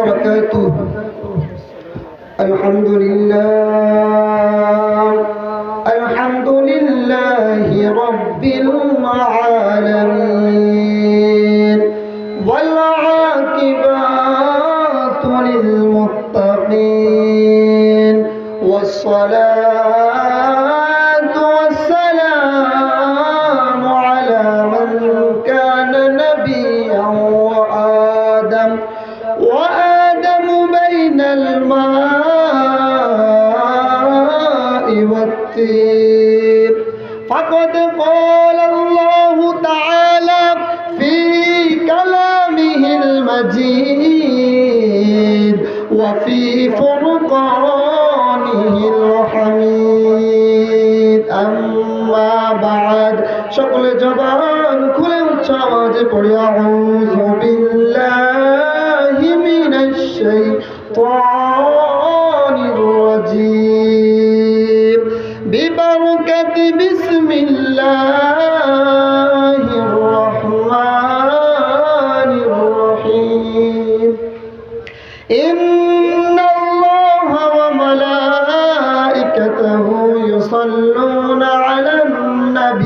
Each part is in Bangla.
وبركاته. الحمد لله. الحمد لله رب العالمين. المجيد وفي فرقانه الحميد أما بعد شغل جبان كل يوم تواجه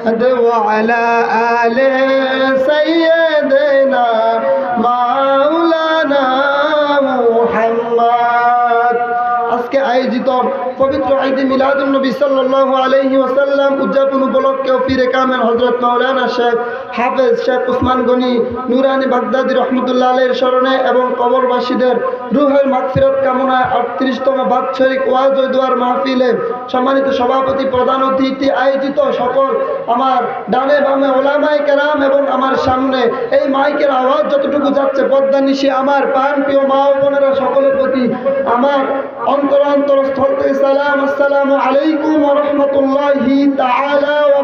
محمد وعلى آل سيدنا مولانا محمد আজকে আয়োজিত পবিত্র ঈদে মিলাদুন নবী সাল্লাল্লাহু আলাইহি ওয়াসাল্লাম উদযাপন উপলক্ষে ফিরে কামেল হযরত মাওলানা শেখ হাফেজ শেখ উসমান গনি নুরানি বাগদাদি রহমতুল্লাহ আলাইহির স্মরণে এবং কবরবাসীদের রুহের মাগফিরাত কামনায় আটত্রিশতম বাৎসরিক ওয়াজ ও দোয়ার মাহফিলে সম্মানিত সভাপতি প্রধান অতিথি আয়োজিত সকল আমার ডানে বামে ওলামাই কেরাম এবং আমার সামনে এই মাইকের আওয়াজ যতটুকু যাচ্ছে পদ্মা নিশি আমার পান প্রিয় মা বোনেরা সকলের প্রতি আমার অন্তর অন্তরস্থল থেকে সালাম, আসসালামু আলাইকুম রহমতুল্লাহি তাআলা ওয়া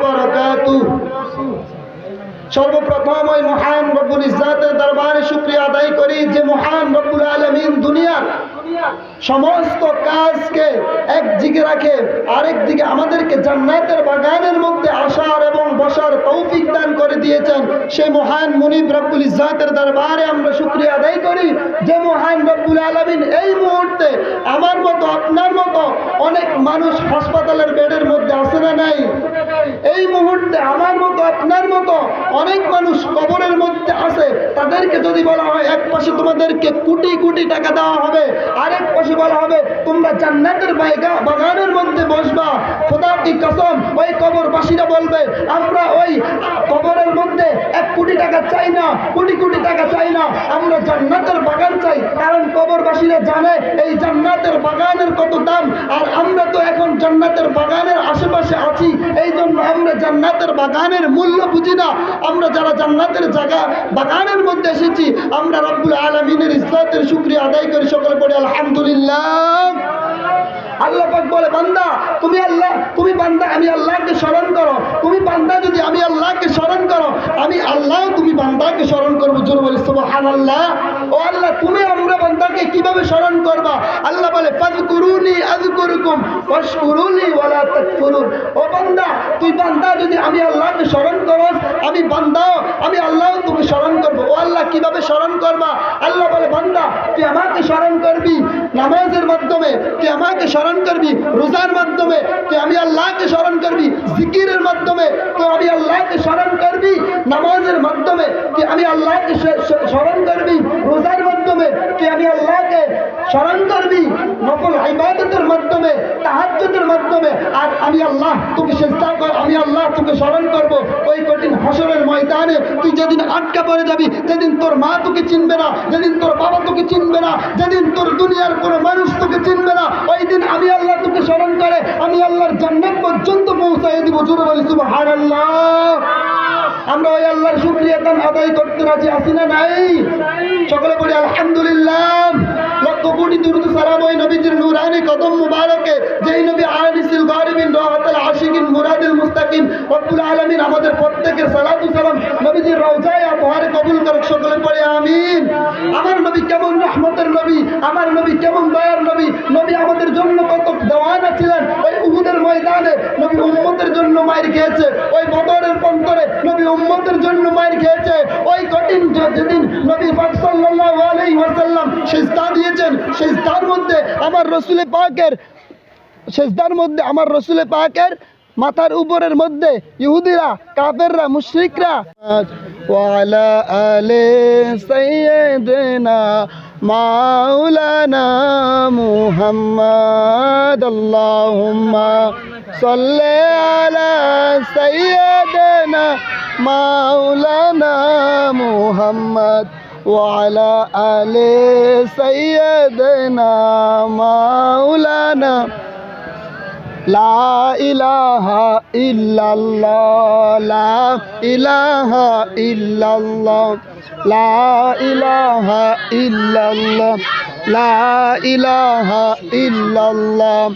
সর্বপ্রথম ওই মহান রব্বুল ইসলাতের দরবারে শুক্রিয়া আদায় করি যে মহান রব্বুল আলমিন দুনিয়ার সমস্ত কাজকে একদিকে রাখে, আরেকদিকে আমাদেরকে জান্নাতের বাগানের মধ্যে আসার এবং বসার তৌফিক দান দিয়েছেন। সেই মহান মুনিব রব্বুল ইজ্জাতের দরবারে আমরা শুকরিয়া আদায় করি যে মহান রব্বুল আলমিন এই মুহূর্তে আমার মতো, আপনার মতো অনেক মানুষ হাসপাতালের বেডের মধ্যে আসে না নাই? এই মুহূর্তে আমার মতো, আপনার মতো অনেক মানুষ কবরের মধ্যে আছে। তাদেরকে যদি বলা হয়, এক পাশে তোমাদেরকে কোটি কোটি টাকা দেওয়া হবে। তোমরা জান্নাতের বাগানের মধ্যে বসবা। খোদার কি কসম? ওই কবরবাসীরা বলবে, আমরা ওই কবরের মধ্যে এক কোটি টাকা চাই না, কোটি কোটি টাকা চাই না। আমরা জান্নাতের বাগান চাই। কারণ কবরবাসীরা জানে, এই জান্নাতের বাগানের কত দাম। আর আমরা তো এখন জান্নাতের বাগানের আশেপাশে আছি। জন্য আমরা জান্নাতের বাগানের মূল্য বুঝি না। আমরা যারা জান্নাতের জায়গা, বাগানের মধ্যে এসেছি, আমরা রব্বুল আলমিনের ইসলাতের শুক্রিয়া আদায় করি সকলে পড়ি, আলহামদুলিল্লাহ। আল্লাহ পাক বলে, বান্দা, তুমি আল্লাহ, তুমি বান্দা, আমি আল্লাহকে স্মরণ করো। তুমি বান্দা যদি আমি আল্লাহকে স্মরণ করো, আমি আল্লাহ, তুমি বান্দাকে স্মরণ করব জোর বলি, সুবহানাল্লাহ। ও আল্লাহ, তুমি বান্দাকে কীভাবে স্মরণ করবা? আল্লাহ বলে তুই বান্দা, যদি আমি আল্লাহকে স্মরণ করস, আমি বান্দাও আমি আল্লাহ তুমি স্মরণ করব। ও আল্লাহ, কীভাবে স্মরণ করবা? আল্লাহ বলে, বান্দা, তুই আমাকে স্মরণ করবি নামাজের মাধ্যমে, তুই আমাকে স্মরণ করবি রোজার মাধ্যমে, তুই আমি আল্লাহকে স্মরণ করবি জিকিরের মাধ্যমে, তুই আমি আল্লাহকে স্মরণ করবি নামাজের মাধ্যমে, তুই আমি আল্লাহকে স্মরণ করবি রোজার মাধ্যমে তুই আমি আল্লাহকে স্মরণ করবি নকল ইবাদতের মাধ্যমে মাধ্যমে। আর আমি আল্লাহ তোকে চেষ্টা কর আমি আল্লাহ তোকে স্মরণ করব। ওই কঠিন হাসরের ময়দানে তুই যেদিন আটকা পড়ে যাবি যেদিন তোর মা তোকে চিনবে না যেদিন তোর বাবা তোকে চিনবে না যেদিন তোর দুনিয়ার কোনো মানুষ তোকে চিনবে না ওই দিন আমি আল্লাহ তোকে স্মরণ করে আমি আল্লাহর জান্নাত পর্যন্ত পৌঁছাই দিব। জোরে বলি সুবহানাল্লাহ। আমরা ওই আল্লাহর শুকরিয়া দান আদায় করতে রাজি আছি না নাই। সকলে নবীজির নুরানি কদম মুবারকে, যেই নবী আশিকিন আমাদের প্রত্যেকের সালাতু সালাম নবীজির রওজায় আবহারে কবুল করুক সকলে পড়ে, আমিন। আমার নবী কেমন রহমতের নবী, আমার নবী কেমন দয়ার নবী নবী আমাদের জন্য কত দেওয়ানা ছিলেন ওই নবী উম্মতের জন্য মায়ের খেয়েছে। ওই বদরের পন্তরে নবী উম্মতের জন্য মায়ের খেয়েছে। ওই কঠিন যেদিন নবী সাল্লাল্লাহু আলাইহি ওয়াসাল্লাম সেজদা দিয়েছেন, সেজদার মধ্যে আমার রসুলে পাকের সেজদার মধ্যে আমার রসুলে পাকের মাথার উপরের মধ্যে ইহুদিরা, কাফেররা, মুশরিকরা ওয়ালা আলে সাইয়্যিদিনা মাওলানা মুহাম্মদ আল্লাহুম্মা صل على سيدنا مولانا محمد وعلى آل سيدنا مولانا. لا إله إلا الله لا إله إلا الله لا إله إلا الله لا إله إلا الله.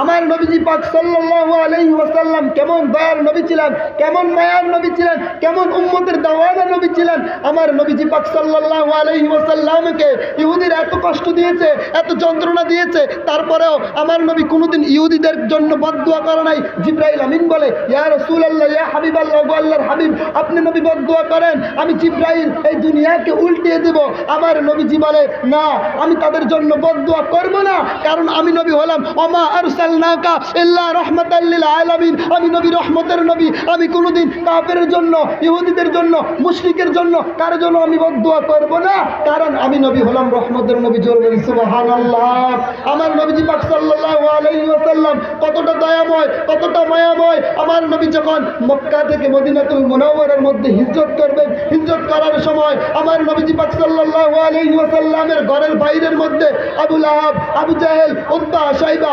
আমার নবীজি পাক সাল্লু আলহি ওয়াসাল্লাম কেমন দয়ার নবী ছিলেন, কেমন মায়ার নবী ছিলেন, কেমন উম্মতের দাওয়ানা নবী ছিলেন, আমার নবীজি পাক সাল্লাহ আলহি ওয়াসাল্লামকে ইহুদিরা এত কষ্ট দিয়েছে, এত যন্ত্রণা দিয়েছে, তারপরেও আমার নবী কোনোদিন ইহুদিদের জন্য বদুয়া করে নাই। জিব্রাইল আমিন বলে, ইয়া রসুল আল্লাহ ইয়া হাবিব আল্লাহ আল্লাহর হাবিব, আপনি নবী বদুয়া করেন, আমি জিবরাইল এই দুনিয়াকে উল্টিয়ে দেব। আমার নবীজি বলে, না, আমি তাদের জন্য বদুয়া করব না, কারণ আমি নবী হলাম অমা আর আরসালনাকা ইল্লা আলামিন আমি নবী, রহমতের নবী। আমি কোনোদিন কাফেরের জন্য, ইহুদিদের জন্য, মুশরিকের জন্য, কার জন্য আমি করব না। কারণ আমি নবী হলাম রহমতের নবী জোর বলি সুবহানাল্লাহ। আমার নবীজি পাক সাল্লাল্লাহু আলাইহি ওয়াসাল্লাম কতটা দয়াময়, কতটা মায়াময়। আমার নবী যখন মক্কা থেকে মদিনাতুল মুনাওয়ারার মধ্যে হিজরত করবেন, হিজরত করার সময় আমার নবীজি পাক সাল্লাল্লাহু আলাইহি ওয়াসাল্লামের ঘরের বাইরের মধ্যে আবু লাহাব, আবু জাহেল সাইবা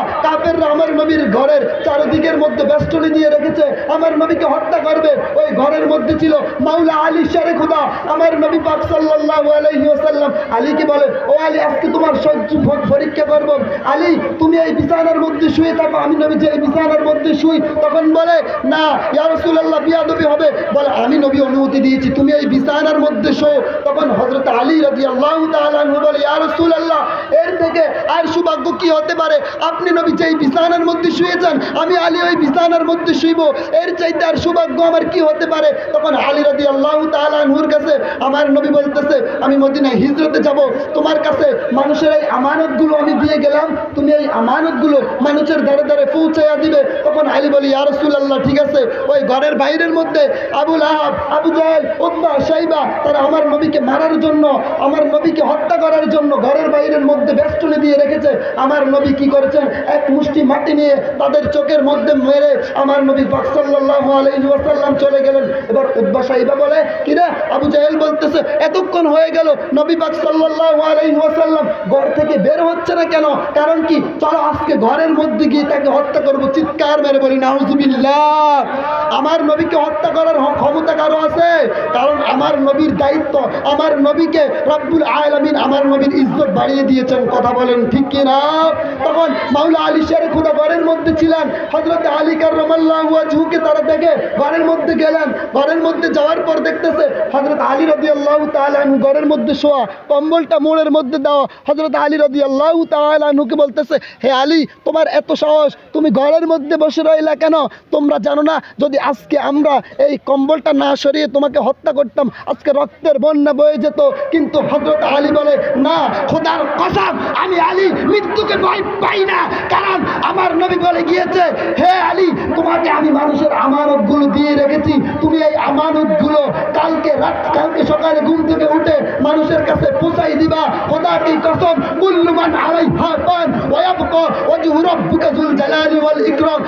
কাফেররা আমার নবীর ঘরের চারদিকের মধ্যে বেষ্টনী দিয়ে রেখেছে। আমার নবীকে হত্যা করবে। ওই ঘরের মধ্যে ছিল মাওলা আলী শারে খুদা। আমার নবী পাক সাল্লাল্লাহু আলাইহি ওয়াসাল্লাম আলীকে বলে, ও আলী, আজকে তোমার সহ্য পরীক্ষা করব। আলী, তুমি এই বিছানার মধ্যে শুয়ে থাকো। আমি নবী যে এই বিছানার মধ্যে শুই, তখন বলে, না, ইয়া রাসূলুল্লাহ, বিয়াদবি হবে। বলে, আমি নবী অনুমতি দিয়েছি। তুমি এই বিছানার মধ্যে শো। তখন হযরত আলী রাদিয়াল্লাহু তাআলা আনহু বলে, ইয়া রাসূলুল্লাহ, এর থেকে আর সৌভাগ্য কি হতে পারে? আপনি নবী যে এই বিছানার মধ্যে শুয়েছেন আমি আলী ওই বিছানার মধ্যে শুইব। এর চাইতে আর সৌভাগ্য আমার কি হতে পারে? তখন আলী রাদিয়াল্লাহু তাআলা আনহুর কাছে আমার নবী বলতেছে, আমি মদিনায় হিজরতে যাব, তোমার কাছে মানুষের এই আমানতগুলো আমি দিয়ে গেলাম, তুমি এই আমানতগুলো মানুষের ধারে ধারে পৌঁছাইয়া দিবে। তখন আলী বলি, ইয়া রাসূলুল্লাহ, ঠিক আছে। ওই ঘরের বাইরের মধ্যে আবুল আহাব আবু জাহেল উদ্বা সাইবা তারা আমার নবীকে মারার জন্য, আমার নবীকে হত্যা করার জন্য ঘরের বাইরের মধ্যে বেষ্টনী দিয়ে রেখেছে। আমার নবী কি করেছেন? এক মুষ্টি মাটি নিয়ে তাদের চোখের মধ্যে মেরে আমার নবী বাকসাল্লাহ আলাইহি চলে গেলেন। এবার উদ্বা সাইবা বলে কিরে আবু জাহেল বলতেছে, এতক্ষণ হয়ে গেল নবী পাক সাল্লাল্লাহু ঘর থেকে বের হচ্ছে না কেন? কারণ কি? চলো আজকে ঘরের মধ্যে গিয়ে তাকে হত্যা করব। চিৎকার মেরে বলি, নাউজুবিল্লাহ, আমার নবীকে হত্যা করার ক্ষমতা কারও আছে? কারণ আমার নবীর দায়িত্ব, আমার নবীকে রব্বুল আলামিন আমার নবীর ইজ্জত বাড়িয়ে দিয়েছেন। কথা বলেন ঠিক কি না তখন মাউলা আলী শের খুদা ঘরের মধ্যে ছিলেন। হজরত আলী কার রমাল্লাহ ঝুঁকে তারা দেখে ঘরের মধ্যে গেলেন। ঘরের মধ্যে যাওয়ার পর দেখতেছে হজরত আলী রদি আল্লাহ তালু ঘরের মধ্যে শোয়া, কম্বলটা মোড়ের মধ্যে দেওয়া। হজরত আলী রদি আল্লাহ তালুকে বলতেছে, হে আলী, তোমার এত সাহস, তুমি ঘরের মধ্যে বসে রইলা কেন? তোমরা জানো না, যদি আজকে আমরা এই কম্বলটা না সরিয়ে তোমাকে হত্যা করতাম, আজকে রক্তের বন্যা বয়ে যেত। কিন্তু হজরত আলী বলে, না, খোদার কসম, আমি আলী, মৃত্যুকে ভয় পাই না। কারণ আমার নবী বলে গিয়েছে, হে আলী, তোমাকে আমি মানুষের আমানতগুলো দিয়ে রেখেছি। তুমি এই আমানতগুলো কালকে রাত, কালকে সকালে ঘুম থেকে উঠে মানুষের কাছে পৌঁছাই দিবা। কথা কি কসম? কুল্লুমান আলাইহা ফান ওয়া ইয়াবকা ওয়াজহু রাব্বিকা যুল জালালি ওয়াল ইকরাম।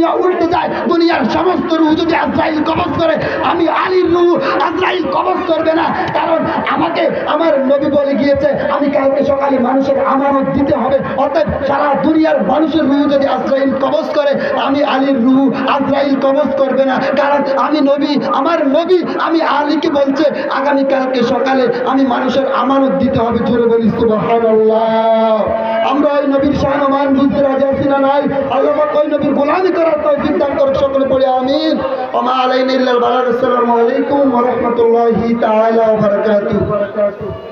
দুনিয়া উল্টে যায়, দুনিয়ার সমস্ত রূহ যদি আজরাইল কবজ করে, আমি আলীর রূহ আজরাইল কবজ করবে না। কারণ আমাকে আমার নবী বলে গিয়েছে, আমি কালকে সকালে মানুষের আমানত দিতে হবে। অর্থাৎ সারা দুনিয়ার মানুষের রূহ যদি আজরাইল কবজ করে, আমি আলীর রূহ আজরাইল কবজ করবে না। কারণ আমি নবী, আমার নবী, আমি আলীকে বলছে আগামী কালকে সকালে আমি মানুষের আমানত দিতে হবে। জোরে বলি, সুবহানাল্লাহ। আমরা এই নবীর শাহমান বুঝতে রাজি আছি না নাই? আল্লাহ ওই নবীর গোলামি করার তৌফিক দান করুক, সকলে পড়ে আমিন। ওমা আলাইনা ইল্লাল বালাগ আসসালামু আলাইকুম ওয়া রাহমাতুল্লাহি তাআলা ওয়া বারাকাতুহু।